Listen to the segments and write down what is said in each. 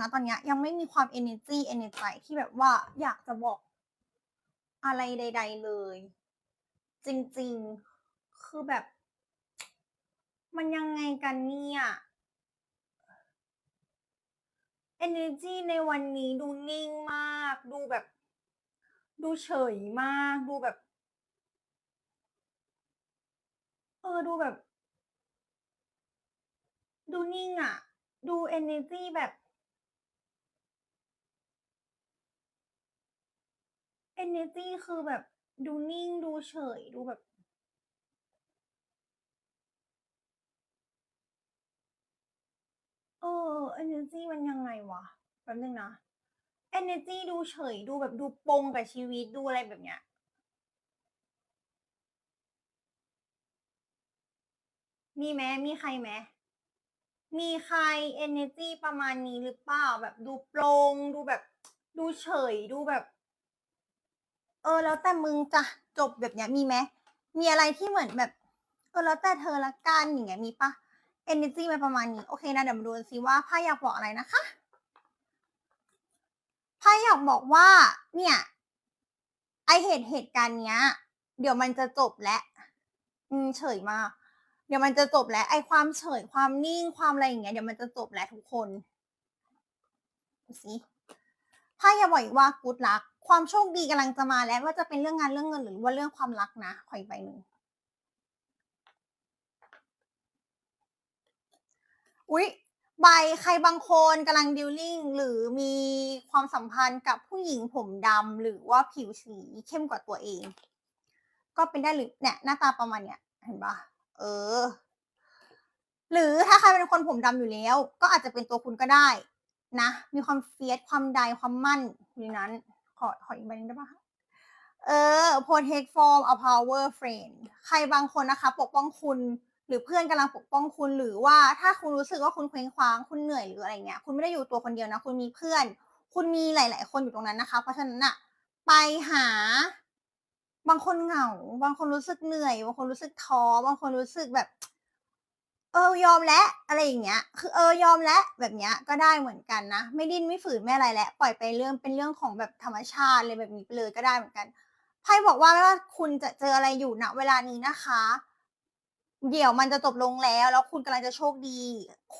นะตอนเนี้ยยังไม่มีความ energy energy ที่แบบว่าอยากจะบอกอะไรใด ๆ เลย จริง ๆ คือแบบ มันยังไงกันเนี่ย energy ในวันนี้ดูนิ่งมาก ดูแบบ ดูเฉยมาก ดูแบบ เออ ดูแบบ ดูนิ่งอะดู energy แบบ energy คือแบบดูนิ่งดูเฉยดูแบบ เออ energy มันยังไงวะแป๊บนึงนะ energy ดูเฉยดูแบบดูปงกับชีวิตดูอะไรแบบเนี้ยมีไหมมีใครไหมมีใคร energy ประมาณนี้หรือเปล่า?แบบดูปลงดูแบบ ดูเฉยดูแบบ เออ แล้วแต่มึงจะจบแบบเนี้ยมีไหม?มีอะไรที่เหมือนแบบ เออแล้วแต่เธอล้วกันอย่างเงี้ยมีเปล่า? energy มันประมาณนี้ โอเคนะเดี๋ยวมาดูนซิว่าไพ่อยากบอกอะไรนะคะไพ่อยากบอกว่า เนี่ย ไอเหตุเหตุการณ์เนี้ย เดี๋ยวมันจะจบแล้วอืมเฉยมาก เดี๋ยวมันจะจบแล้ว ไอความเฉยความนิ่งความอะไรอย่างเงี้ยเดี๋ยวมันจะจบแล้วทุกคนดูซิ ไพ่อยาบอกว่า good luck ความโชคดีกำลังจะมาแล้วว่าจะเป็นเรื่องงานเรื่องเงินหรือว่าเรื่องความรักนะขออีกใบหนึ่งอุ๊ยใบใครบางคนกำลัง dealing หรือมีความสัมพันธ์กับผู้หญิงผมดำหรือว่าผิวสีเข้มกว่าตัวเอง ก็เป็นได้หรือเนี่ยหน้าตาประมาณเนี้ยเห็นปล่า?เออ หรือถ้าใครเป็นคนผมดำอยู่แล้ว ก็อาจจะเป็นตัวคุณก็ได้ นะ มีความ fierce ความใดความมั่นอยู่นั้น ขอขออีกใบนึงได้ปะ?เออ protect from a power friend ใครบางคนนะคะ ปกป้องคุณหรือเพื่อนกำลังปกป้องคุณหรือว่าถ้าคุณรู้สึกว่าคุณเคว้งคว้างคุณเหนื่อยหรืออะไรเงี้ยคุณไม่ได้อยู่ตัวคนเดียวนะ คุณมีเพื่อน คุณมีหลาย ๆ คนอยู่ตรงนั้นนะคะ เพราะฉะนั้นน่ะไปหา บางคนเหงา บางคนรู้สึกเหนื่อย บางคนรู้สึกท้อบางคนรู้สึกแบบ เออยอมแล้วอะไรอย่างเงี้ย คือเออยอมแล้วแบบเนี้ยก็ได้เหมือนกันนะ ไม่ดิ้นไม่ฝืนไม่อะไรแล้วปล่อยไปเรื่องเป็นเรื่องของแบบธรรมชาติอะไรแบบนี้ไปเลยก็ได้เหมือนกันไพ่บอกว่าไม่ว่าคุณจะเจออะไรอยู่ณเวลานี้นะคะ เดี๋ยวมันจะจบลงแล้ว แล้วคุณกำลังจะโชคดี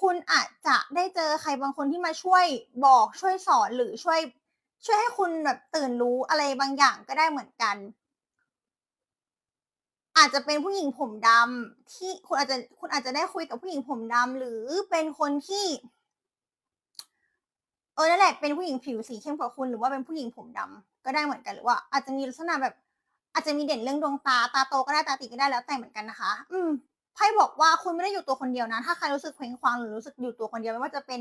คุณอาจจะได้เจอใครบางคนที่มาช่วยบอกช่วยสอนหรือช่วย ช่วยให้คุณแบบตื่นรู้อะไรบางอย่างก็ได้เหมือนกัน อาจจะเป็นผู้หญิงผมดำที่คุณอาจจะคุณอาจจะได้คุยกับผู้หญิงผมดำหรือเป็นคนที่ เออนั่นแหละเป็นผู้หญิงผิวสีเข้มกว่าคุณหรือว่าเป็นผู้หญิงผมดำก็ได้เหมือนกันหรือว่า อาจจะมีลักษณะแบบ อาจจะมีเด่นเรื่องดวงตาตาโตก็ได้ตาตีก็ได้แล้วแต่เหมือนกันนะคะ อืมไพ่บอกว่าคุณไม่ได้อยู่ตัวคนเดียวนะ ถ้าใครรู้สึกเคว้งคว้างหรือรู้สึกอยู่ตัวคนเดียวไม่ว่าจะเป็น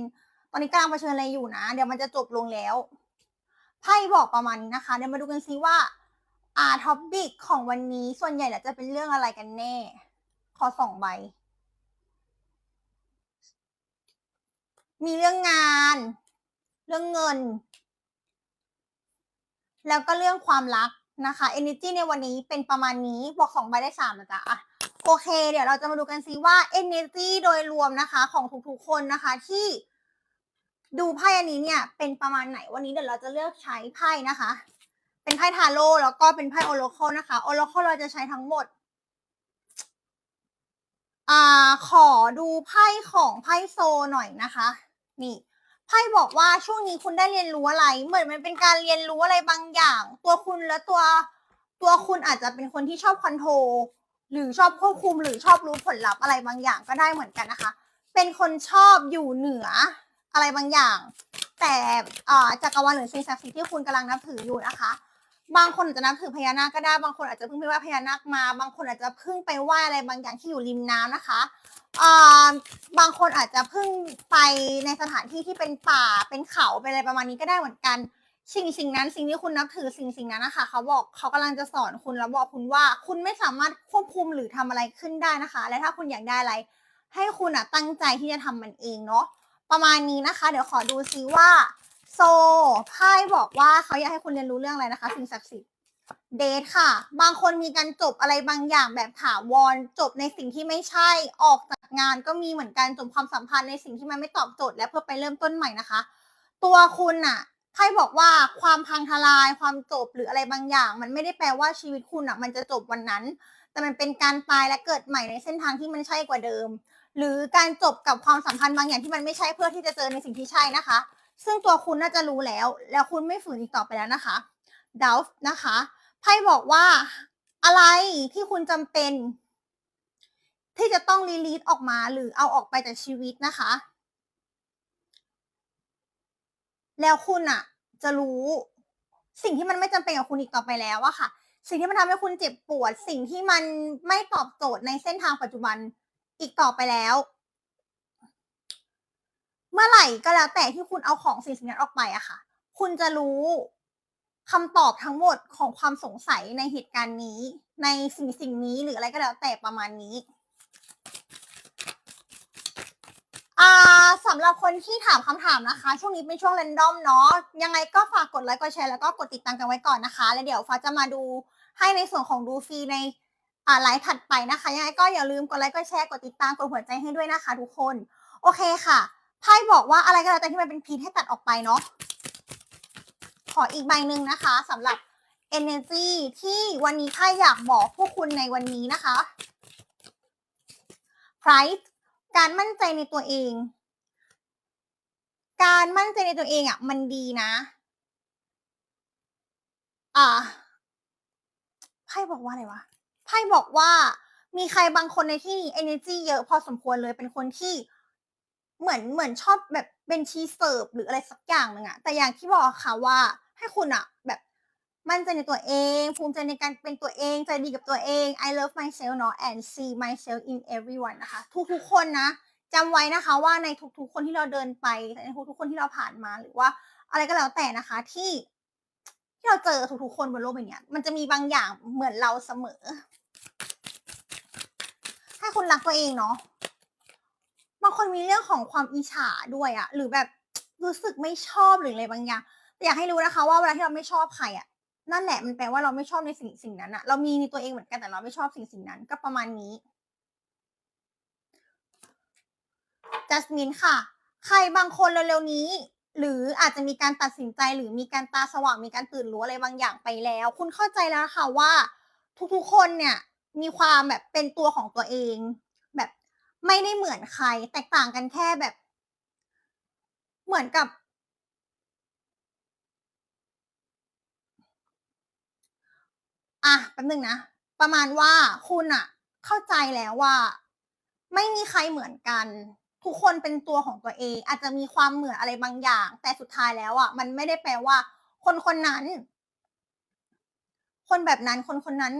ตอนนี้กำลังเผชิญอะไรอยู่นะ เดี๋ยวมันจะจบลงแล้วไพ่บอกประมาณนี้นะคะ เดี๋ยวมาดูกันซิว่า อ่า topic ของวันนี้ส่วนใหญ่แล้วจะเป็นเรื่องอะไรกันแน่ ขอ2ใบ มีเรื่องงาน เรื่องเงิน แล้วก็เรื่องความรักนะคะ energy ในวันนี้เป็นประมาณนี้บวก2ใบได้3นะจ๊ะอะโอเค เดี๋ยวเราจะมาดูกันซิว่า energy โดยรวมนะคะของทุกๆคนนะคะที่ดูไพ่อันนี้เนี่ยเป็นประมาณไหนวันนี้เดี๋ยวเราจะเลือกใช้ไพ่นะคะ เป็นไพ่ Tarot แล้วก็เป็นไพ่ Oracle นะคะ Oracle เราจะใช้ทั้งหมดอ่าขอดูไพ่ของไพ่โซหน่อยนะคะ นี่ไพ่บอกว่าช่วงนี้คุณได้เรียนรู้อะไร เหมือนมันเป็นการเรียนรู้อะไรบางอย่าง ตัวคุณและตัวตัวคุณอาจจะเป็นคนที่ชอบคอนโทรหรือชอบควบคุมหรือชอบรู้ผลลัพธ์อะไรบางอย่างก็ได้เหมือนกันนะคะ เป็นคนชอบอยู่เหนืออะไรบางอย่าง แต่อ่าจักรวาลหรือสิ่งศักดิ์สิทธิ์ที่คุณกำลังนับถืออยู่นะคะ บางคนอาจจะนับถือพญานาคก็ได้ บางคนอาจจะเพิ่งไปไหว้พญานาคมา บางคนอาจจะเพิ่งไปไหว้อะไรบางอย่างที่อยู่ริมน้ำนะคะอ่าบางคนอาจจะเพิ่งไปในสถานที่ที่เป็นป่า เป็นเขา เป็นอะไรประมาณนี้ก็ได้เหมือนกัน สิ่งสิ่งนั้น สิ่งที่คุณนับถือสิ่งสิ่งนั้นนะคะ เขาบอกเขากำลังจะสอนคุณแล้วบอกคุณว่า คุณไม่สามารถควบคุมหรือทำอะไรขึ้นได้นะคะ และถ้าคุณอยากได้อะไร ให้คุณน่ะตั้งใจที่จะทำมันเองเนาะ ประมาณนี้นะคะ เดี๋ยวขอดูซิว่า โซไพ่บอกว่าเขาอยากให้คุณเรียนรู้เรื่องอะไรนะคะ สิ่งศักดิ์สิทธิ์เดทค่ะ บางคนมีการจบอะไรบางอย่างแบบถาวรจบในสิ่งที่ไม่ใช่ออกจากงานก็มีเหมือนกันจบความสัมพันธ์ในสิ่งที่มันไม่ตอบโจทย์และเพื่อไปเริ่มต้นใหม่นะคะ ตัวคุณน่ะไพ่บอกว่าความพังทลายความจบหรืออะไรบางอย่าง มันไม่ได้แปลว่าชีวิตคุณน่ะมันจะจบวันนั้น แต่มันเป็นการตายและเกิดใหม่ในเส้นทางที่มันใช่กว่าเดิม หรือการจบกับความสัมพันธ์บางอย่างที่มันไม่ใช่เพื่อที่จะเจอในสิ่งที่ใช่นะคะ ซึ่งตัวคุณน่าจะรู้แล้ว แล้วคุณไม่ฝืนอีกต่อไปแล้วนะคะดาวนะคะไพ่บอกว่าอะไรที่คุณจำเป็น ที่จะต้องรีลีสออกมาหรือเอาออกไปจากชีวิตนะคะ แล้วคุณอะจะรู้สิ่งที่มันไม่จำเป็นกับคุณอีกต่อไปแล้วอะค่ะ สิ่งที่มันทำให้คุณเจ็บปวด สิ่งที่มันไม่ตอบโจทย์ในเส้นทางปัจจุบันอีกต่อไปแล้ว มื่อไหร่ก็แล้วแต่ที่คุณเอาของสิ่งสิ่งนั้นออกไปอะค่ะ คุณจะรู้คำตอบทั้งหมดของความสงสัยในเหตุการณ์นี้ ในสิ่งสิ่งนี้หรืออะไรก็แล้วแต่ประมาณนี้อ่าสำหรับคนที่ถามคำถามนะคะ ช่วงนี้เป็นช่วงเรนดอมเนาะยังไงก็ฝากกดไลค์กดแชร์แล้วก็กดติดตามกันไว้ก่อนนะคะ แล้วเดี๋ยวฟ้าจะมาดูให้ในส่วนของดูฟรีในอ่าไลฟ์ถัดไปนะคะ ยังไงก็อย่าลืมกดไลค์กดแชร์กดติดตามกดหัวใจให้ด้วยนะคะ ทุกคน โอเคค่ะ ไพ่บอกว่าอะไรก็แล้วแต่ที่มันเป็นพีทให้ตัดออกไปเนาะขออีกใบหนึ่งนะคะสำหรับ energy ที่วันนี้ไพ่อยากบอกพวกคุณในวันนี้นะคะ price การมั่นใจในตัวเอง การมั่นใจในตัวเองอะ มันดีนะ อ่าไพ่บอกว่าอะไรวะไพ่บอกว่ามีใครบางคนในที่นี้ energy เยอะพอสมควรเลยเป็นคนที่ เหมือนเหมือนชอบแบบเป็นชีเสิร์ฟหรืออะไรสักอย่างหนึ่งอะแต่อย่างที่บอกค่ะว่าให้คุณอะแบบมั่นใจในตัวเอง ภูมิใจในการเป็นตัวเองใจดีกับตัวเอง I love myself เนาะ and see myself in everyone นะคะ ทุกๆคนนะจำไว้นะคะว่าในทุกๆคนที่เราเดินไปในทุกๆคนที่เราผ่านมาหรือว่า อะไรก็แล้วแต่นะคะที่ที่เราเจอทุกๆคนบนโลกใบนี้มันจะมีบางอย่างเหมือนเราเสมอ ให้คุณรักตัวเองเนาะ บางคนมีเรื่องของความอิจฉาด้วยอะหรือแบบรู้สึกไม่ชอบหรืออะไรบางอย่างแต่อยากให้รู้นะคะ ว่าเวลาที่เราไม่ชอบใครอะนั่นแหละมันแปลว่าเราไม่ชอบในสิ่งสิ่งนั้นอะเรามีในตัวเองเหมือนกันแต่เราไม่ชอบสิ่งสิ่งนั้น ก็ประมาณนี้จัสมินค่ะ ใครบางคนเร็วๆนี้ หรืออาจจะมีการตัดสินใจหรือมีการตาสว่างมีการตื่นรู้อะไรบางอย่างไปแล้ว คุณเข้าใจแล้วค่ะว่า ทุกๆคนเนี่ย มีความแบบเป็นตัวของตัวเอง ไม่ได้เหมือนใคร แตกต่างกันแค่แบบ เหมือนกับ อะแป๊บนึงนะ ประมาณว่าคุณอะเข้าใจแล้วว่า ไม่มีใครเหมือนกัน ทุกคนเป็นตัวของตัวเอง อาจจะมีความเหมือนอะไรบางอย่าง แต่สุดท้ายแล้วอะมันไม่ได้แปลว่า คนคนนั้น คนแบบนั้นคนคนนั้น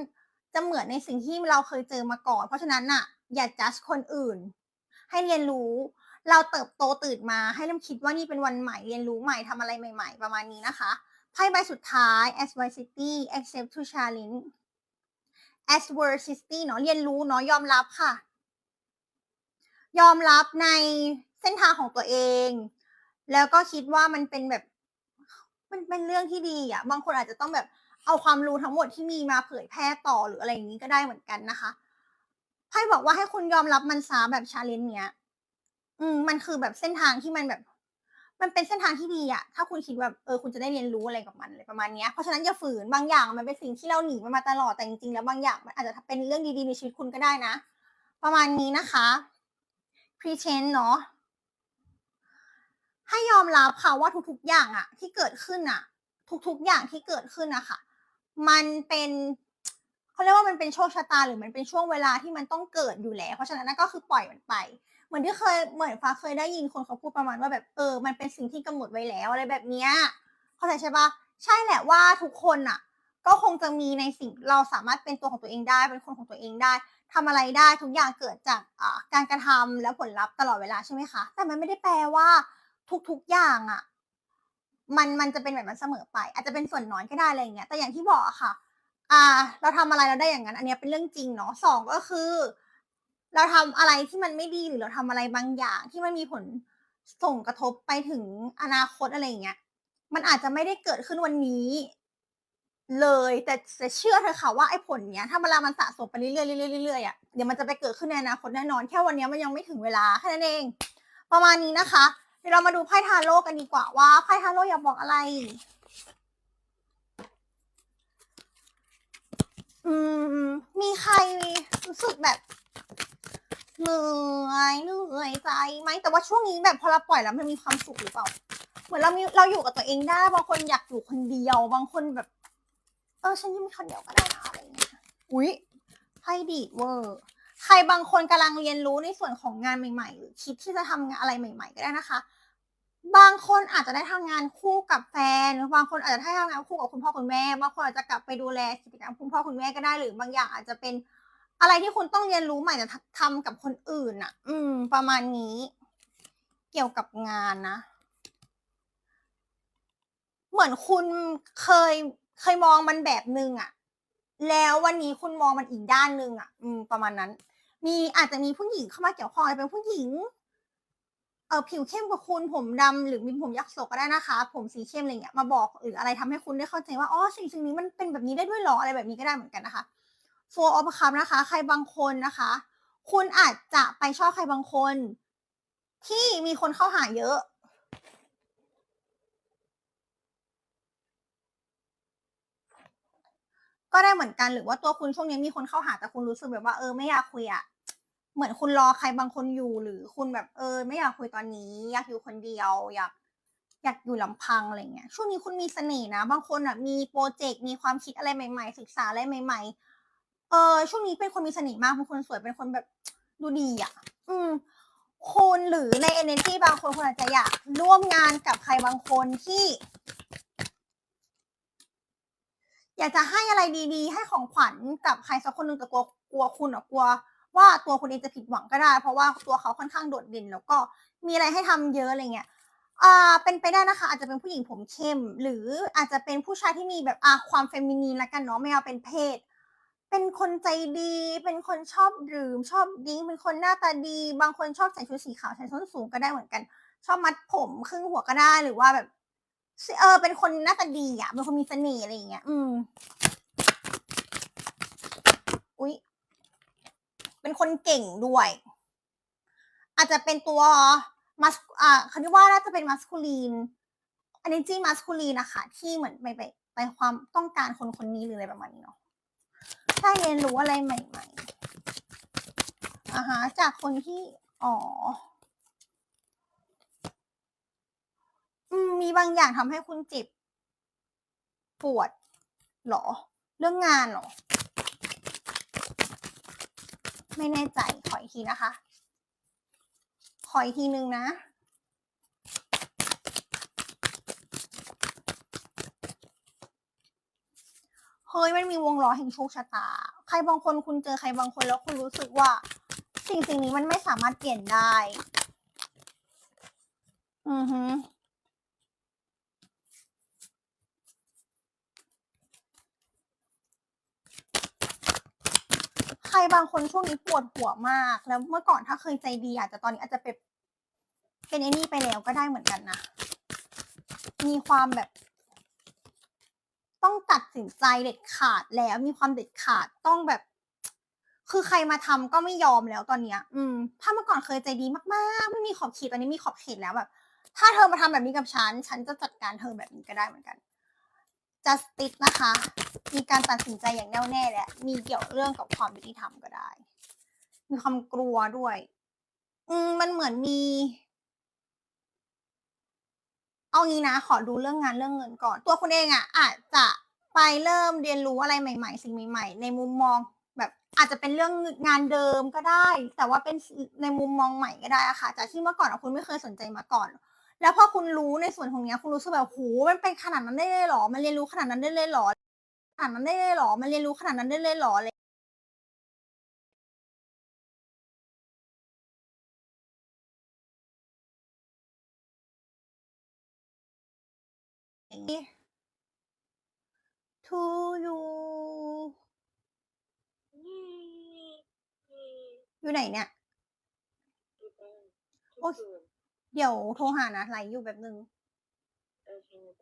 จะเหมือนในสิ่งที่เราเคยเจอมาก่อน เพราะฉะนั้นน่ะ อย่าจัดคนอื่น ให้เรียนรู้ เราเติบโตตื่นมาให้เริ่มคิดว่านี่เป็นวันใหม่เรียนรู้ใหม่ทำอะไรใหม่ ๆ ประมาณนี้นะคะไพ่ใบสุดท้าย adversity accept to challenge adversity เนาะเรียนรู้เนาะยอมรับค่ะ ยอมรับในเส้นทางของตัวเอง แล้วก็คิดว่ามันเป็นแบบ มันเป็นเรื่องที่ดีอะ บางคนอาจจะต้องแบบเอาความรู้ทั้งหมดที่มีมาเผยแพร่ต่อหรืออะไรอย่างนี้ก็ได้เหมือนกันนะคะ ไพ่บอกว่าให้คุณยอมรับมันซาแบบชาเลนจ์เนี้ย อืม มันคือแบบเส้นทางที่มันแบบ มันเป็นเส้นทางที่ดีอะถ้าคุณคิดแบบเออคุณจะได้เรียนรู้อะไรกับมันอะไรประมาณนี้เพราะฉะนั้นอย่าฝืนบางอย่างมันเป็นสิ่งที่เราหนีมันมาตลอดแต่จริงๆแล้วบางอย่างมันอาจจะเป็นเรื่องดีๆในชีวิตคุณก็ได้นะประมาณนี้นะคะ pretend เนาะให้ยอมรับค่ะว่าทุกๆอย่างอะที่เกิดขึ้นอะทุกๆอย่างที่เกิดขึ้นอะค่ะมันเป็น เขาเรียกว่ามันเป็นโชคชะตาหรือมันเป็นช่วงเวลาที่มันต้องเกิดอยู่แล้ว เพราะฉะนั้นนั่นก็คือปล่อยมันไป เหมือนที่เคยเหมือนฟ้าเคยได้ยินคนเขาพูดประมาณว่าแบบเออ มันเป็นสิ่งที่กำหนดไว้แล้วอะไรแบบเนี้ยเข้าใจใช่ปะใช่แหละว่าทุกคนอะก็คงจะมีในสิ่งเราสามารถเป็นตัวของตัวเองได้ เป็นคนของตัวเองได้ทำอะไรได้ทุกอย่างเกิดจากการกระทำและผลลัพธ์ตลอดเวลาใช่ไหมคะแต่มันไม่ได้แปลว่า ทุกๆอย่างอะมันมันจะเป็นแบบนั้นเสมอไป อาจจะเป็นส่วนน้อยก็ได้อะไรอย่างเงี้ยแต่อย่างที่บอกอะค่ะ อ่า เราทำอะไรเราได้อย่างนั้น อันนี้เป็นเรื่องจริงเนาะสองก็คือ เราทำอะไรที่มันไม่ดีหรือเราทำอะไรบางอย่างที่มันมีผลส่งกระทบไปถึงอนาคตอะไรอย่างเงี้ย มันอาจจะไม่ได้เกิดขึ้นวันนี้ เลยแต่แต่เชื่อเถอค่ะว่าไอ้ผลเนี้ย ถ้าเวลามันสะสมไปเรื่อยๆเรื่อยๆเรื่อยๆอะเดี๋ยวมันจะไปเกิดขึ้นในอนาคตแน่นอนแค่วันนี้มันยังไม่ถึงเวลาแค่นั้นเอง ประมาณนี้นะคะเดี๋ยวเรามาดูไพ่ทาโร่กันดีกว่าว่าไพ่ทาโร่อยากบอกอะไร อืม มีใครรู้สึกแบบเหนื่อยเหนื่อยใจไหมแต่ว่าช่วงนี้แบบพอเราปล่อยแล้วมันมีความสุขหรือเปล่า เหมือนเรามีเราอยู่กับตัวเองได้บางคนอยากอยู่คนเดียว บางคนแบบ เออฉันอยู่คนเดียวก็ได้นะอะไรอย่างเงี้ยอุ๊ยไพ่ดีเวอร์ใครบางคนกำลังเรียนรู้ในส่วนของงานใหม่ ๆ หรือคิดที่จะทำงานอะไรใหม่ ๆ ก็ได้นะคะ บางคนอาจจะได้ทำงานคู่กับแฟน บางคนอาจจะได้ทำงานคู่กับคุณพ่อคุณแม่ บางคนอาจจะกลับไปดูแลกิจกรรมคุณพ่อคุณแม่ก็ได้หรือบางอย่างอาจจะเป็นอะไรที่คุณต้องเรียนรู้ใหม่แต่ทำกับคนอื่นน่ะ อืม ประมาณนี้ เกี่ยวกับงานนะ เหมือนคุณเคยเคยมองมันแบบหนึ่งอะแล้ววันนี้คุณมองมันอีกด้านหนึ่งอะอืม ประมาณนั้น มีอาจจะมีผู้หญิงเข้ามาเกี่ยวข้องอาจจะเป็นผู้หญิง เออผิวเข้มกว่าคุณผมดำหรือมีผมยักษ์โศกก็ได้นะคะ ผมสีเข้มอะไรเงี้ยมาบอกหรืออะไรทำให้คุณได้เข้าใจว่าอ๋อสิ่งสิ่งนี้มันเป็นแบบนี้ได้ด้วยหรออะไรแบบนี้ก็ได้เหมือนกันนะคะ Four of Cups นะคะ ใครบางคนนะคะ คุณอาจจะไปชอบใครบางคน ที่มีคนเข้าหาเยอะก็ได้เหมือนกันหรือว่าตัวคุณช่วงนี้มีคนเข้าหาแต่คุณรู้สึกแบบว่าเออไม่อยากคุยอะ เหมือนคุณรอใครบางคนอยู่หรือคุณแบบเออ ไม่อยากคุยตอนนี้ อยากอยู่คนเดียว อยากอยากอยู่ลำพังอะไรเงี้ยช่วงนี้คุณมีเสน่ห์นะ บางคนน่ะมีพรเจกต์มีความคิดอะไรใหม่ ๆ ศึกษาอะไรใหม่ ๆ เออช่วงนี้เป็นคนมีเสน่ห์มากเป็นคนสวยเป็นคนแบบดูดีอะอืมคุณหรือในเอเนอร์จีบางคนคุณอาจจะอยากร่วมงานกับใครบางคนที่ อยากจะให้อะไรดี ๆ ให้ของขวัญกับใครสักคนหนึ่งแต่กลัวกลัวคุณอะกลัว ว่าตัวคุณเองจะผิดหวังก็ได้ เพราะว่าตัวเขาค่อนข้างโดดเด่นแล้วก็มีอะไรให้ทำเยอะอะไรเงี้ยอ่าเป็นไปได้นะคะ อาจจะเป็นผู้หญิงผมเข้ม หรืออาจจะเป็นผู้ชายที่มีแบบอ่าความ feminine แล้วกันเนาะไม่เอาเป็นเพศ เป็นคนใจดี เป็นคนชอบดื่ม ชอบดริงเป็นคนหน้าตาดี บางคนชอบใส่ชุดสีขาวใส่ส้นสูงก็ได้เหมือนกัน ชอบมัดผมครึ่งหัวก็ได้หรือว่าแบบเออเป็นคนหน้าตาดีอะเป็นคนมีเสน่ห์อะไรอย่างเงี้ย อืม อุ๊ย เป็นคนเก่งด้วย อาจจะเป็นตัวมัสอ่าเขาเรียกว่าน่าจะเป็น masculine energy masculine น่ะคะที่เหมือนไปไปไปความต้องการคนคนนี้หรืออะไรประมาณนี้เนาะได้เรียนรู้อะไรใหม่ๆอะฮะจากคนที่อ๋อืมีบางอย่างทำให้คุณเจ็บปวดหรอ?เรื่องงานหรอ? ไม่แน่ใจ ขออีกทีนะคะ ขออีกทีหนึ่งนะ เฮ้ย มันมีวงล้อแห่งโชคชะตา ใครบางคนคุณเจอใครบางคนแล้วคุณรู้สึกว่า สิ่งสิ่งนี้มันไม่สามารถเปลี่ยนได้ อือฮึ ใครบางคนช่วงนี้ปวดหัวมาก แล้วเมื่อก่อนถ้าเคยใจดีอาจจะตอนนี้อาจจะเป็นเป็นไอ้นี่ไปแล้วก็ได้เหมือนกันนะ มีความแบบ ต้องตัดสินใจเด็ดขาดแล้ว มีความเด็ดขาดต้องแบบ คือใครมาทำก็ไม่ยอมแล้วตอนเนี้ย อืม ถ้าเมื่อก่อนเคยใจดีมากๆ ไม่มีขอบเขตตอนนี้มีขอบเขตแล้วแบบ ถ้าเธอมาทำแบบนี้กับฉัน ฉันจะจัดการเธอแบบนี้ก็ได้เหมือนกัน Justice นะคะ มีการตัดสินใจอย่างแน่วแน่และ มีเกี่ยวเรื่องกับความยุติธรรมก็ได้ มีความกลัวด้วย อืมมันเหมือนมี เอางี้นะ ขอดูเรื่องงานเรื่องเงินก่อน ตัวคุณเองอะอาจจะไปเริ่มเรียนรู้อะไรใหม่ ๆ สิ่งใหม่ ๆ ในมุมมองแบบอาจจะเป็นเรื่องงานเดิมก็ได้ แต่ว่าเป็นในมุมมองใหม่ก็ได้อะค่ะจากที่เมื่อก่อนคุณไม่เคยสนใจมาก่อน แล้วพอคุณรู้ในส่วนตรงเนี้ยคุณรู้สึกแบบโอ้โฮมันเป็นขนาดนั้นได้เลยเหรอ?มันเรียนรู้ขนาดนั้นได้เลยเหรอ?ขนาดนั้นได้เลยเหรอ?มันเรียนรู้ขนาดนั้นได้เลยเหรอ?อะไร To you อยู่ไหนเนี่ย?อยู่บ้านโอ๊ยทุกคืน เดี๋ยวโทรหานะไลน์อยู่แบบนึง โอเคไป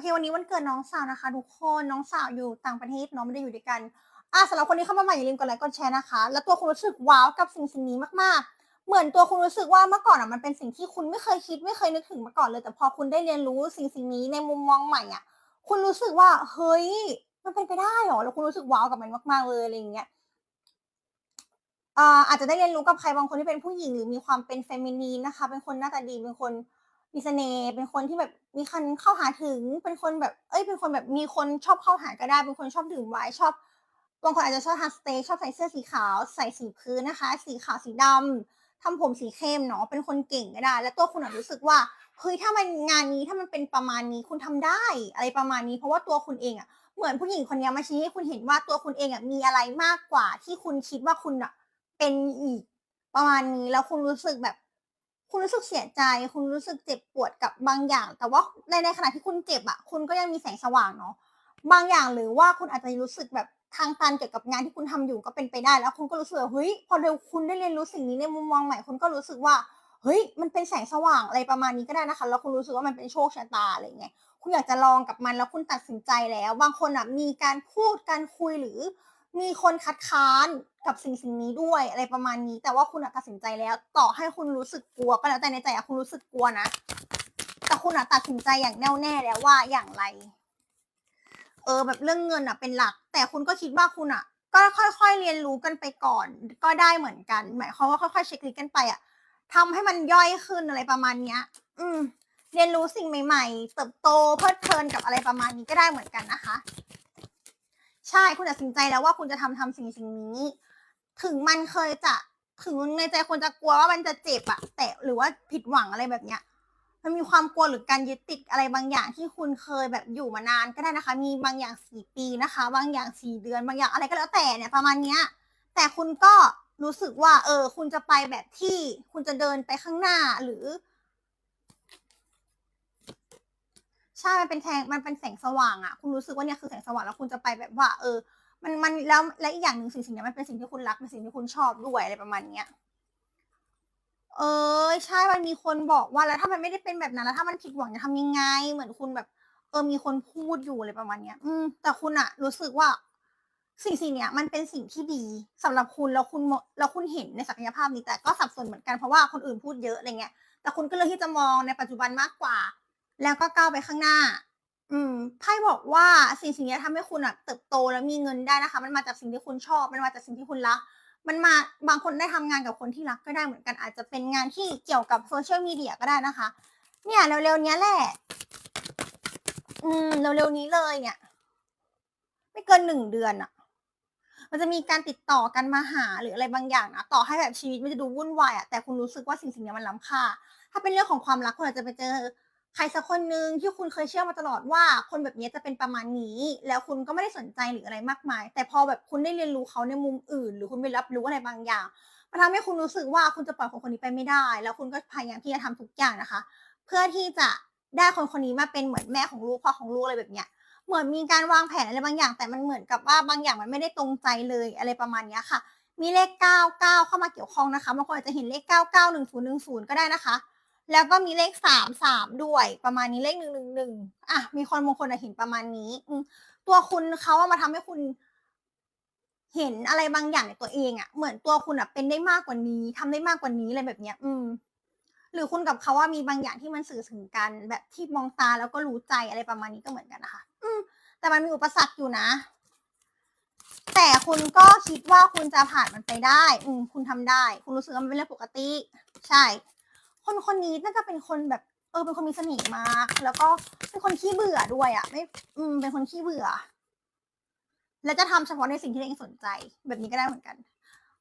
เควันนี้วันเกิดน้องสาวนะคะทุกคนน้องสาวอยู่ต่างประเทศเนาะไม่ได้อยู่ด้วยกันอ่าสำหรับคนที่เข้ามาใหม่อย่าลืมกดไลค์กดแชร์นะคะ แล้วตัวคุณรู้สึกว้าวกับสิ่งสิ่งนี้มากๆ เหมือนตัวคุณรู้สึกว่าเมื่อก่อนอะมันเป็นสิ่งที่คุณไม่เคยคิดไม่เคยนึกถึงมาก่อนเลย แต่พอคุณได้เรียนรู้สิ่งสิ่งนี้ในมุมมองใหม่อะคุณรู้สึกว่าเฮ้ยมันเป็นไปได้เหรอแล้วคุณรู้สึกว้าวกับมันมากๆเลยอะไรอย่างเงี้ยอ่าอาจจะได้เรียนรู้กับใครบางคนที่เป็นผู้หญิงหรือมีความเป็น feminine นะคะ เป็นคนหน้าตาดีเป็นคน มีเสน่ห์เป็นคนที่แบบมีคนเข้าหาถึง เป็นคนแบบ เอ๊ยเป็นคนแบบมีคนชอบเข้าหาก็ได้ เป็นคนชอบดื่มไวน์ชอบบางคนอาจจะชอบทาสเต็กชอบใส่เสื้อสีขาวใส่สีพื้นนะคะ สีขาวสีดำทำผมสีเข้มเนาะเป็นคนเก่งก็ได้ แล้วตัวคุณอะรู้สึกว่าเฮ้ยถ้ามันงานนี้ถ้ามันเป็นประมาณนี้คุณทำได้ อะไรประมาณนี้ เพราะว่าตัวคุณเองอะเหมือนผู้หญิงคนนี้มาชี้ให้คุณเห็นว่าตัวคุณเองอะมีอะไรมากกว่าที่คุณคิดว่าคุณน่ะเป็นอีกประมาณนี้แล้วคุณรู้สึกแบบ คุณรู้สึกเสียใจ คุณรู้สึกเจ็บปวดกับบางอย่าง แต่ว่าในในขณะที่คุณเจ็บอะคุณก็ยังมีแสงสว่างเนาะบางอย่างหรือว่าคุณอาจจะรู้สึกแบบทางตันเกี่ยวกับงานที่คุณทำอยู่ก็เป็นไปได้ แล้วคุณก็รู้สึกว่าเฮ้ยพอเดยวคุณได้เรียนรู้สิ่งนี้ในมุมมองใหม่คุณก็รู้สึกว่าเฮ้ยมันเป็นแสงสว่างอะไรประมาณนี้ก็ได้นะคะ แล้วคุณรู้สึกว่ามันเป็นโชคชะตาอะไรอย่างเงี้ยคุณอยากจะลองกับมันแล้วคุณตัดสินใจแล้ว บางคนน่ะมีการพูดการคุยหรือ มีคนคัดค้านกับสิ่งสิ่งนี้ด้วยอะไรประมาณนี้ แต่ว่าคุณตัดสินใจแล้ว ต่อให้คุณรู้สึกกลัวก็แล้วแต่ในใจอะคุณรู้สึกกลัวนะ แต่คุณตัดสินใจอย่างแน่วแน่แล้วว่าอย่างไร เออ แบบเรื่องเงินน่ะเป็นหลัก แต่คุณก็คิดว่าคุณน่ะก็ค่อยๆเรียนรู้กันไปก่อน ก็ได้เหมือนกัน หมายความว่าค่อยๆเช็กลิสกันไปอะทำให้มันย่อยขึ้นอะไรประมาณเนี้ย อืม เรียนรู้สิ่งใหม่ ๆ เติบโตเพลิดเพลินกับอะไรประมาณนี้ก็ได้เหมือนกันนะคะ ใช่คุณตัดสินใจแล้วว่าคุณจะทำทำสิ่งสิ่งนี้ ถึงมันเคยจะถึงในใจคุณจะกลัวว่ามันจะเจ็บอะแต่หรือว่าผิดหวังอะไรแบบเนี้ย มันมีความกลัวหรือการยึดติดอะไรบางอย่างที่คุณเคยแบบอยู่มานานก็ได้นะคะ มีบางอย่าง4ปีนะคะ บางอย่าง4เดือนบางอย่างอะไรก็แล้วแต่เนี่ยประมาณเนี้ย แต่คุณก็รู้สึกว่า เออ คุณจะไปแบบที่คุณจะเดินไปข้างหน้าหรือ ใช่มันเป็นแทงมันเป็นแสงสว่างอะคุณรู้สึกว่าเนี่ยคือแสงสว่างแล้วคุณจะไปแบบว่า เออ มันมันแล้วและอีกอย่างหนึ่งสิ่งสิ่งเนี้ยมันเป็นสิ่งที่คุณรักเป็นสิ่งที่คุณชอบด้วยอะไรประมาณเนี้ยเออใช่ มันมีคนบอกว่าแล้วถ้ามันไม่ได้เป็นแบบนั้นแล้วถ้ามันผิดหวังจะทำยังไง?เหมือนคุณแบบ เออมีคนพูดอยู่อะไรประมาณเนี้ย อืม แต่คุณน่ะรู้สึกว่า สิ่งสิ่งเนี้ยมันเป็นสิ่งที่ดีสำหรับคุณแล้วคุณมแล้วคุณเห็นในศักยภาพนี้แต่ก็สับสนเหมือนกันเพราะว่าคนอื่นพูดเยอะอะไรเงี้ยแต่คุณก็เลือกที่จะมองในปัจจุบันมากกว่า แล้วก็ก้าวไปข้างหน้า อืมไพ่บอกว่าสิ่งสิ่งนี้ยทำให้คุณน่ะเติบโตและมีเงินได้นะคะ มันมาจากสิ่งที่คุณชอบ มันมาจากสิ่งที่คุณรัก มันมาบางคนได้ทำงานกับคนที่รักก็ได้เหมือนกัน อาจจะเป็นงานที่เกี่ยวกับ Social Media ก็ได้นะคะ เนี่ยเร็วๆนี้แหละ อืมเร็วๆนี้เลยเนี่ย ไม่เกิน1เดือนน่ะมันจะมีการติดต่อกันมาหาหรืออะไรบางอย่างนะต่อให้แบบชีวิตมันจะดูวุ่นวายอะแต่คุณรู้สึกว่าสิ่งสิ่งนี้มันล้ำค่า ถ้าเป็นเรื่องของความรักคุณอาจจะไปเจอ ใครสักคนหนึ่งที่คุณเคยเชื่อมาตลอดว่าคนแบบนี้จะเป็นประมาณนี้ แล้วคุณก็ไม่ได้สนใจหรืออะไรมากมาย แต่พอแบบคุณได้เรียนรู้เขาในมุมอื่น หรือคุณไปรับรู้อะไรบางอย่างมันทำให้คุณรู้สึกว่าคุณจะปล่อยคนคนนี้ไปไม่ได้ แล้วคุณก็พยายามที่จะทำทุกอย่างนะคะ เพื่อที่จะได้คนคนนี้มาเป็นเหมือนแม่ของลูกพ่อของลูกอะไรแบบเนี้ยเหมือนมีการวางแผนอะไรบางอย่าง แต่มันเหมือนกับว่าบางอย่างมันไม่ได้ตรงใจเลยอะไรประมาณนี้ค่ะ มีเลข 99 เข้ามาเกี่ยวข้องนะคะบางคนอาจจะเห็นเลข 991010 ก็ได้นะคะ แล้วก็มีเลข33ด้วยประมาณนี้เลข111อะมีคนบางคนเห็นประมาณนี้ตัวคุณเขาอะมาทำให้คุณ เห็นอะไรบางอย่างในตัวเองอะเหมือนตัวคุณน่ะเป็นได้มากกว่านี้ทำได้มากกว่านี้อะไรแบบเนี้ย อืม หรือคุณกับเขาอะมีบางอย่างที่มันสื่อถึงกัน แบบที่มองตาแล้วก็รู้ใจอะไรประมาณนี้ก็เหมือนกันนะคะ อืม แต่มันมีอุปสรรคอยู่นะ แต่คุณก็คิดว่าคุณจะผ่านมันไปได้ อืม คุณทำได้ คุณรู้สึกว่ามันเป็นเรื่องปกติ ใช่ คนคนนี้น่าจะเป็นคนแบบเออเป็นคนมีเสน่ห์มาก แล้วก็เป็นคนขี้เบื่อด้วยอะไม่อืมเป็นคนขี้เบื่อ และจะทำเฉพาะในสิ่งที่ตัวเองสนใจ แบบนี้ก็ได้เหมือนกัน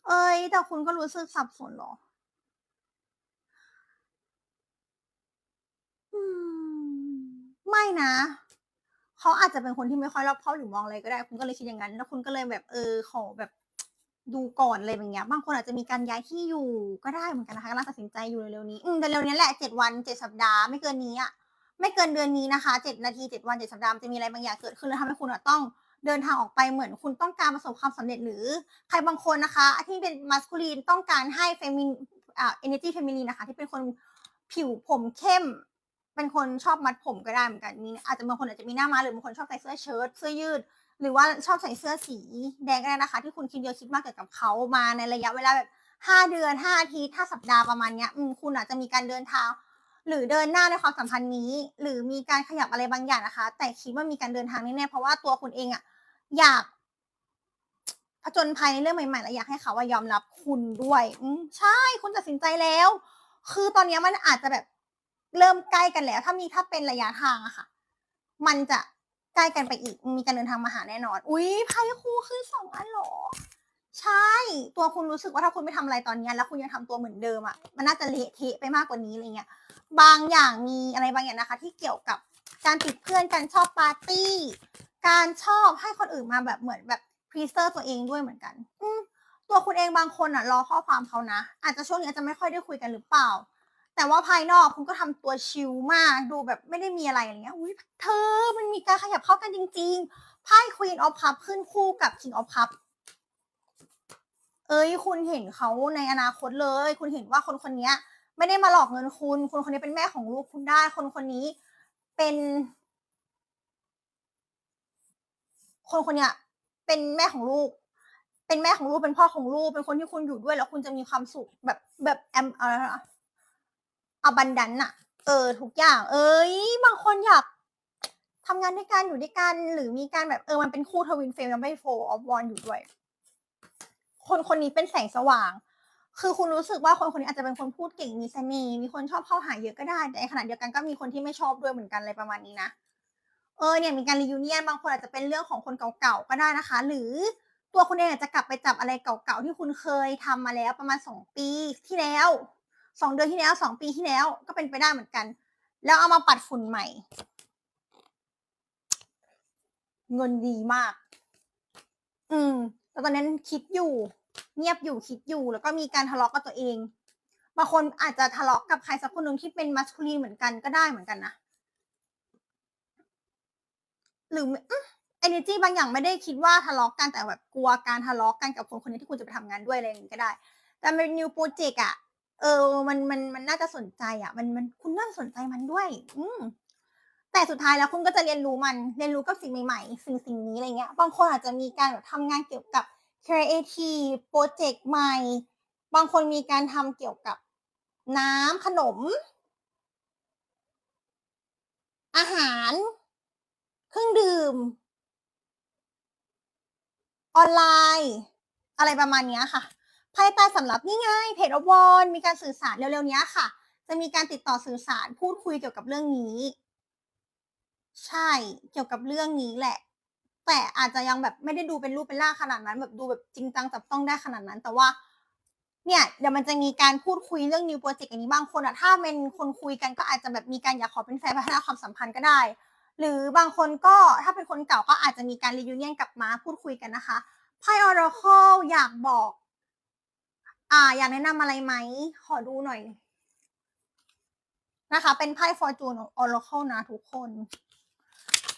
เอ๊ยแต่คุณก็รู้สึกสับสนเหรอ?ไม่นะเขาอาจจะเป็นคนที่ไม่ค่อยรอบคอบหรือมองอะไรก็ได้ คุณก็เลยคิดอย่างงั้น แล้วคุณก็เลยแบบเออขอแบบ ดูก่อนอะไรแบบเนี้ย บางคนอาจจะมีการย้ายที่อยู่ก็ได้เหมือนกันนะคะกำลังตัดสินใจอยู่เร็วๆนี้ อืมเร็วนี้แหละ7วัน7สัปดาห์ไม่เกินนี้อะไม่เกินเดือนนี้นะคะ7นาที7วัน7สัปดาห์จะมีอะไรบางอย่างเกิดขึ้นแล้วทำให้คุณต้องเดินทางออกไปเหมือนคุณต้องการประสบความสำเร็จหรือใครบางคนนะคะที่เป็น masculine ต้องการให้ femin อ่า energy feminine น่ะคะ ที่เป็นคนผิวผมเข้ม เป็นคนชอบมัดผมก็ได้เหมือนกันมีอาจจะบางคนอาจจะมีหน้ามาหรือบางคนชอบใส่เสื้อเชิ้ตเสื้อยืด หรือว่าชอบใส่เสื้อสีแดงก็ได้นะคะ ที่คุณคิดเยอะคิดมากเกี่ยวกับเขามาในระยะเวลาแบบห้าเดือนห้าอาทิตย์ห้าสัปดาห์ประมาณเนี้ยอืมคุณอาจจะมีการเดินทางหรือเดินหน้าในความสัมพันธ์นี้ หรือมีการขยับอะไรบางอย่างนะคะ แต่คิดว่ามีการเดินทางแน่ๆเพราะว่าตัวคุณเองอะอยากผจญภัยในเรื่องใหม่ๆและอยากให้เขาว่ายอมรับคุณด้วยอืมใช่คุณตัดสินใจแล้ว คือตอนนี้มันอาจจะแบบเริ่มใกล้กันแล้ว ถ้ามีถ้าเป็นระยะทางอะค่ะ มันจะ ใกล้กันไปอีก มีการเดินทางมาหาแน่นอน อุ๊ยไพ่คู่ขึ้นสองอันหรอ ใช่ ตัวคุณรู้สึกว่าถ้าคุณไม่ทำอะไรตอนนี้แล้วคุณยังทำตัวเหมือนเดิมอะมันน่าจะเละเทะไปมากกว่านี้อะไรเงี้ย บางอย่างมีอะไรบางอย่างนะคะ ที่เกี่ยวกับการติดเพื่อน การชอบปาร์ตี้ การชอบให้คนอื่นมาแบบเหมือนแบบพรีเซอร์ตัวเองด้วยเหมือนกัน อืตัวคุณเองบางคนอะรอข้อความเขานะ อาจจะช่วงนี้อาจจะไม่ค่อยได้คุยกันหรือเปล่า แต่ว่าภายนอกคุณก็ทำตัวชิลมากดูแบบไม่ได้มีอะไรอะไรเงี้ยอุ้ยเธอมันมีการขยับเข้ากันจริงๆไพ่ Queen of Cup ขึ้นคู่กับ King of Cup เอ้ยคุณเห็นเขาในอนาคตเลย คุณเห็นว่าคนคนนี้ไม่ได้มาหลอกเงินคุณ คนคนนี้เป็นแม่ของลูกคุณได้ คนคนนี้เป็น คนคนเนี้ยเป็นแม่ของลูก เป็นแม่ของลูกเป็นพ่อของลูก เป็นคนที่คุณอยู่ด้วยแล้วคุณจะมีความสุขแบบแบบแอมอะไรนะอ บันดันอะเออทุกอย่าง เอ้ย บางคนอยากทำงานด้วยกันอยู่ด้วยกัน หรือมีการแบบเออมันเป็นคู่ทวินเฟรมยังไม่โฟออฟวอนอยู่ด้วย คนคนนี้เป็นแสงสว่าง คือคุณรู้สึกว่าคนคนนี้อาจจะเป็นคนพูดเก่งมีเสน่ห์มีคนชอบเข้าหาเยอะก็ได้แต่ในขณะเดียวกันก็มีคนที่ไม่ชอบด้วยเหมือนกันอะไรประมาณนี้นะเออเนี่ยมีการรียูเนียนบางคนอาจจะเป็นเรื่องของคนเก่าๆก็ได้นะคะ หรือตัวคุณเองอาจจะกลับไปจับอะไรเก่าๆที่คุณเคยทำมาแล้วประมาณสองปีที่แล้ว สองเดือนที่แล้วสองปีที่แล้วก็เป็นไปได้เหมือนกัน แล้วเอามาปัดฝุ่นใหม่ เงินดีมาก อืมแต่ตอนนั้นคิดอยู่ เงียบอยู่คิดอยู่ แล้วก็มีการทะเลาะกับตัวเองบางคนอาจจะทะเลาะกับใครสักคนหนึ่งที่เป็นมัสคูลีนเหมือนกันก็ได้เหมือนกันนะหรือเอเนจีบางอย่างไม่ได้คิดว่าทะเลาะกันแต่แบบกลัวการทะเลาะกันกับคนคนนี้ที่คุณจะไปทำงานด้วยอะไรอย่างนี้ก็ได้ แต่เป็นนิวโปรเจกต์อะ เออ มันมันมันน่าจะสนใจอะ มันมันคุณน่าจะสนใจมันด้วย อืมแต่สุดท้ายแล้วคุณก็จะเรียนรู้มันเรียนรู้กับสิ่งใหม่ๆ สิ่งสิ่งนี้อะไรเงี้ย บางคนอาจจะมีการแบบทำงานเกี่ยวกับ creative โปรเจกต์ใหม่ บางคนมีการทำเกี่ยวกับน้ำขนม อาหาร เครื่องดื่ม ออนไลน์ อะไรประมาณนี้ค่ะ ไพ่ใต้สำหรับนี่ไงเพจอวอนมีการสื่อสารเร็วๆเนี้ยค่ะ จะมีการติดต่อสื่อสารพูดคุยเกี่ยวกับเรื่องนี้ ใช่เกี่ยวกับเรื่องนี้แหละ แต่อาจจะยังแบบไม่ได้ดูเป็นรูปเป็นร่างขนาดนั้น แบบดูแบบจริงจังจับต้องได้ขนาดนั้น แต่ว่า เนี่ยเดี๋ยวมันจะมีการพูดคุยเรื่องนิวโปรเจกต์อย่างนี้บางคนอะถ้าเป็นคนคุยกันก็อาจจะแบบมีการอยากขอเป็นแฟนพัฒนาความสัมพันธ์ก็ได้หรือบางคนก็ถ้าเป็นคนเก่าก็อาจจะมีการรียูเนียนกลับมาพูดคุยกันนะคะไพ่ออร์เคิลอยากบอก อ่า อยากแนะนำอะไรไหม ขอดูหน่อย นะคะ เป็นไพ่ฟอร์จูนออร์เคิลนะทุกคน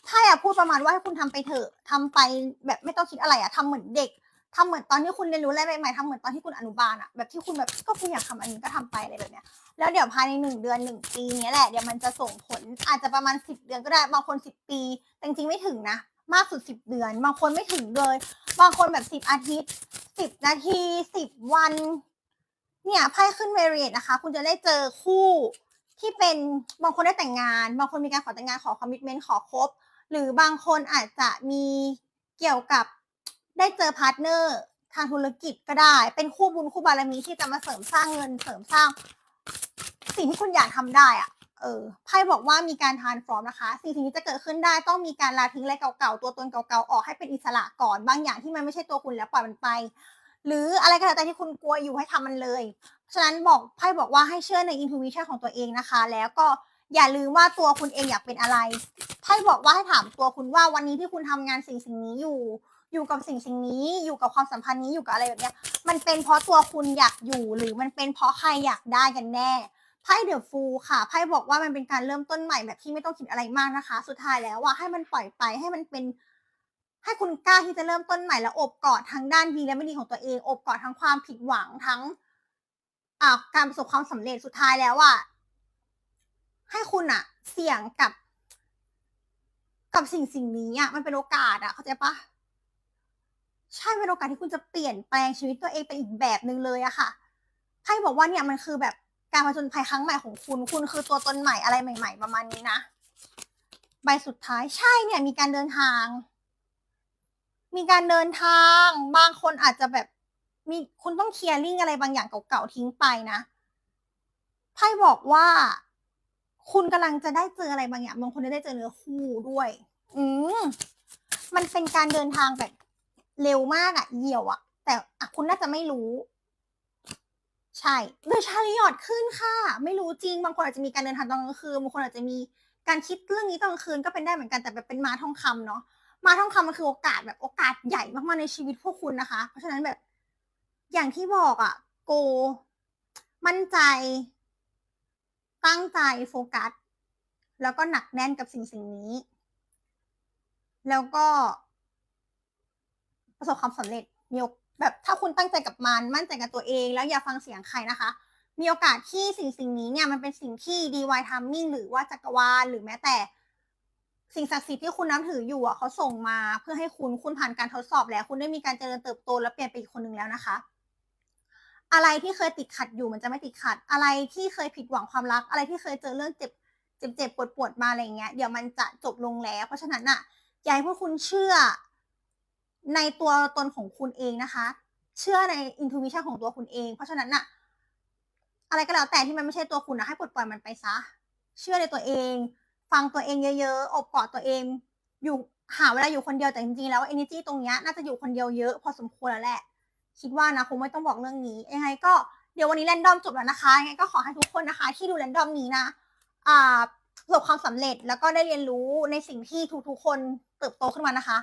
ไพ่อะพูดประมาณว่าให้คุณทำไปเถอะทำไปแบบไม่ต้องคิดอะไรอะทำเหมือนเด็กทำเหมือนตอนที่คุณเรียนรู้อะไรใหม่ๆทำเหมือนตอนที่คุณอนุบาลอะแบบที่คุณแบบก็คุณอยากทำอันนี้ก็ทำไปอะไรแบบเนี้ย แล้วเดี๋ยวภายในหนึ่งเดือนหนึ่งปีนี้แหละเดี๋ยวมันจะส่งผลอาจจะประมาณสิบเดือนก็ได้บางคนสิบปีแต่จริงๆไม่ถึงนะ มากสุดสิบเดือน บางคนไม่ถึงเลย บางคนแบบสิบอาทิตย์สิบนาทีสิบวัน เนี่ยไพ่ขึ้นเวรีนะคะ คุณจะได้เจอคู่ที่เป็นบางคนได้แต่งงาน บางคนมีการขอแต่งงานขอคอมมิชเมนต์ขอคบ หรือบางคนอาจจะมีเกี่ยวกับได้เจอพาร์ทเนอร์ทางธุรกิจก็ได้ เป็นคู่บุญคู่บารมีที่จะมาเสริมสร้างเงินเสริมสร้าง สิ่งที่คุณอยากทำได้อะ เออไพ่บอกว่ามีการทานฟอร์มนะคะสิ่งนี้จะเกิดขึ้นได้ต้องมีการลาทิ้งอะไรเก่าๆ ตัวตนเก่าๆ ออกให้เป็นอิสระก่อนบางอย่างที่มันไม่ใช่ตัวคุณแล้วปล่อยมันไป หรืออะไรก็แล้วแต่ที่คุณกลัวอยู่ให้ทำมันเลย ฉะนั้นบอกไพ่บอกว่าให้เชื่อในอินทูวิชั่นของตัวเองนะคะ แล้วก็อย่าลืมว่าตัวคุณเองอยากเป็นอะไรไพ่บอกว่าให้ถามตัวคุณว่าวันนี้ที่คุณทำงานสิ่งสิ่งนี้อยู่ อยู่กับสิ่งสิ่งนี้ อยู่กับความสัมพันธ์นี้อยู่กับอะไรแบบเนี้ย มันเป็นเพราะตัวคุณอยากอยู่หรือมันเป็นเพราะใครอยากได้กันแน่ ไพ่เดอะฟูค่ะไพ่บอกว่ามันเป็นการเริ่มต้นใหม่แบบที่ไม่ต้องคิดอะไรมากนะคะ สุดท้ายแล้วว่าให้มันปล่อยไปให้มันเป็น ให้คุณกล้าที่จะเริ่มต้นใหม่แล้วอบกอดทั้งด้านดีและไม่ดีของตัวเอง อบกอดทั้งความผิดหวังทั้งอ่าการประสบความสำเร็จสุดท้ายแล้วอะให้คุณอะเสี่ยงกับ กับสิ่งสิ่งนี้อะมันเป็นโอกาสอะเข้าใจปะใช่เป็นโอกาสที่คุณจะเปลี่ยนแปลงชีวิตตัวเองไปอีกแบบหนึ่งเลยอะค่ะไพ่บอกว่าเนี่ยมันคือแบบ การผจญภัยครั้งใหม่ของคุณ คุณคือตัวตนใหม่อะไรใหม่ ๆ ประมาณนี้นะ ใบสุดท้ายใช่เนี่ย มีการเดินทาง มีการเดินทาง บางคนอาจจะแบบมีคุณต้องเคลียร์ลิงอะไรบางอย่างเก่าๆทิ้งไปนะไพ่บอกว่า คุณกำลังจะได้เจออะไรบางอย่างบางคนจะได้เจอเนื้อคู่ด้วย อืมมันเป็นการเดินทางแบบเร็วมากอะเหี่ยวอะแต่อะคุณน่าจะไม่รู้ ใช่เดอะชาริออตขึ้นค่ะ ไม่รู้จริง บางคนอาจจะมีการเดินทางตอนกลางคืน บางคนอาจจะมีการคิดเรื่องนี้ตอนกลางคืนก็เป็นได้เหมือนกัน แต่แบบเป็นม้าทองคำเนาะ ม้าทองคำมันคือโอกาสแบบโอกาสใหญ่มากๆในชีวิตพวกคุณนะคะ เพราะฉะนั้นแบบ อย่างที่บอกอะโก มั่นใจ ตั้งใจโฟกัส แล้วก็หนักแน่นกับสิ่งสิ่งนี้ แล้วก็ ประสบความสำเร็จมีโอก แบบถ้าคุณตั้งใจกับมันมั่นใจกับตัวเอง แล้วอย่าฟังเสียงใครนะคะ มีโอกาสที่สิ่งสิ่งนี้เนี่ยมันเป็นสิ่งที่ DY Timing หรือว่าจักรวาลหรือแม้แต่ สิ่งศักดิ์สิทธิ์ที่คุณนับถืออยู่อะเขาส่งมาเพื่อให้คุณคุณผ่านการทดสอบแล้ว คุณได้มีการเจริญเติบโตและเปลี่ยนไปอีกคนหนึ่งแล้วนะคะ อะไรที่เคยติดขัดอยู่มันจะไม่ติดขัด อะไรที่เคยผิดหวังความรัก อะไรที่เคยเจอเรื่องเจ็บเจ็บเจ็บปวดปวดมาอะไรเงี้ยเดี๋ยวมันจะจบลงแล้ว เพราะฉะนั้นอะอยากให้พวกคุณเชื่อ ในตัวตนของคุณเองนะคะ เชื่อในอินทูวิชั่นของตัวคุณเอง เพราะฉะนั้นน่ะ อะไรก็แล้วแต่ที่มันไม่ใช่ตัวคุณนะให้ปลดปล่อยมันไปซะ เชื่อในตัวเอง ฟังตัวเองเยอะๆอบกอดตัวเอง อยู่หาเวลาอยู่คนเดียวแต่จริงๆแล้ว energy ตรงเนี้ยน่าจะอยู่คนเดียวเยอะพอสมควรแล้วแหละ คิดว่านะคงไม่ต้องบอกเรื่องนี้ยังไงก็เดี๋ยววันนี้แรนดอมจบแล้วนะคะยังไงก็ขอให้ทุกคนนะคะ ที่ดูแรนดอมนี้นะอ่าประสบความสำเร็จแล้วก็ได้เรียนรู้ในสิ่งที่ทุกๆคนเติบโตขึ้นมานะคะ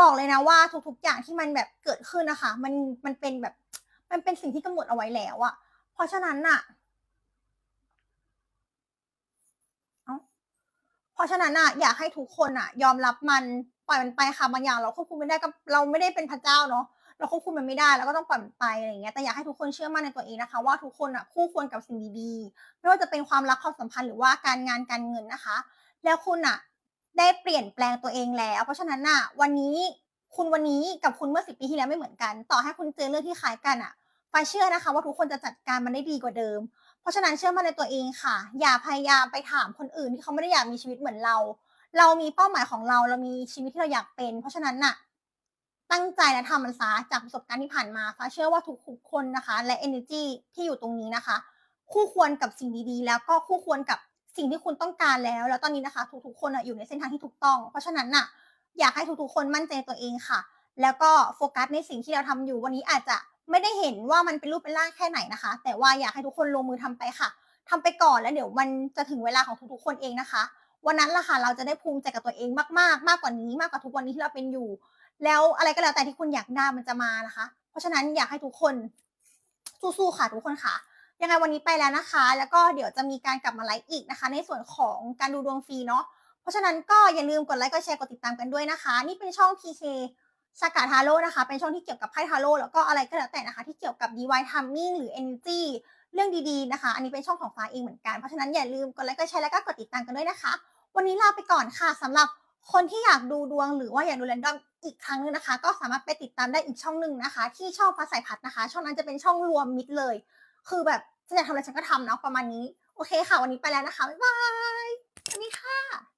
บอกเลยนะว่าทุกๆอย่างที่มันแบบเกิดขึ้นนะคะ มันมันเป็นแบบ มันเป็นสิ่งที่กำหนดเอาไว้แล้วอะเพราะฉะนั้นน่ะเพราะฉะนั้นน่ะอยากให้ทุกคนน่ะยอมรับมันปล่อยมันไปค่ะบางอย่างเราควบคุมไม่ได้กับเราไม่ได้เป็นพระเจ้าเนาะเราควบคุมมันไม่ได้เราก็ต้องปล่อยมันไปอะไรอย่างเงี้ยแต่อยากให้ทุกคนเชื่อมั่นในตัวเองนะคะ ว่าทุกคนอะคู่ควรกับสิ่งดีๆ ไม่ว่าจะเป็นความรักความสัมพันธ์หรือว่าการงานการเงินนะคะ แล้วคุณอะ ได้เปลี่ยนแปลงตัวเองแล้ว เพราะฉะนั้นน่ะ วันนี้คุณวันนี้กับคุณเมื่อสิปีที่แล้วไม่เหมือนกัน ต่อให้คุณเจอเรื่องที่คล้ายกันอะไฟเชื่อนะคะ ว่าทุกคนจะจัดการมันได้ดีกว่าเดิม เพราะฉะนั้นเชื่อมั่นในตัวเองค่ะ อย่าพยายามไปถามคนอื่นที่เขาไม่ได้อยากมีชีวิตเหมือนเรา เรามีเป้าหมายของเราเรามีชีวิตที่เราอยากเป็น เพราะฉะนั้นน่ะตั้งใจและทำมันซะจากประสบการณ์ที่ผ่านมาฟ้าเชื่อว่าทุกๆคนนะคะ และ energy ที่อยู่ตรงนี้นะคะ คู่ควรกับสิ่งดีๆ แล้วก็คู่ควรกับ สิ่งที่คุณต้องการแล้ว แล้วตอนนี้นะคะ ทุกๆคนอยู่ในเส้นทางที่ถูกต้อง เพราะฉะนั้นน่ะอยากให้ทุกๆคนมั่นใจตัวเองค่ะ แล้วก็โฟกัสในสิ่งที่เราทำอยู่วันนี้อาจจะไม่ได้เห็นว่ามันเป็นรูปเป็นร่างแค่ไหนนะคะ แต่ว่าอยากให้ทุกคนลงมือทำไปค่ะทำไปก่อนแล้วเดี๋ยวมันจะถึงเวลาของทุกๆคนเองนะคะ วันนั้นล่ะค่ะเราจะได้ภูมิใจกับตัวเองมากๆ มากกว่านี้มากกว่าทุกวันนี้ที่เราเป็นอยู่ แล้วอะไรก็แล้วแต่ที่คุณอยากได้มันจะมานะคะ เพราะฉะนั้นอยากให้ทุกคนสู้ๆค่ะทุกคนค่ะ ยังไงวันนี้ไปแล้วนะคะ แล้วก็เดี๋ยวจะมีการกลับมาไลฟ์อีกนะคะ ในส่วนของการดูดวงฟรีเนาะเพราะฉะนั้นก็อย่าลืมกดไลค์กดแชร์กดติดตามกันด้วยนะคะ นี่เป็นช่อง PK สากาทาโร่นะคะ เป็นช่องที่เกี่ยวกับไพ่ทาโร่แล้วก็อะไรก็แล้วแต่นะคะ ที่เกี่ยวกับ DY Timing หรือ Energy เรื่องดีๆนะคะ อันนี้เป็นช่องของฟ้าเองเหมือนกัน เพราะฉะนั้นอย่าลืมกดไลค์กดแชร์แล้วก็กดติดตามกันด้วยนะคะ วันนี้ลาไปก่อนค่ะสำหรับคนที่อยากดูดวงหรือว่าอยากดูแรนดอมอีกครั้งหนึงนะคะ ก็สามารถไปติดตามได้อีกช่องหนึ่งนะคะ ที่ช่องฟ้าสายพัดนะคะ ช่องนั้นจะเป็นช่องรวมมิดเลย คือแบบจะอยากทำอะไรฉันก็ทำเนาะประมาณนี้ โอเคค่ะ วันนี้ไปแล้วนะคะ บ๊ายบายสวัสดีค่ะ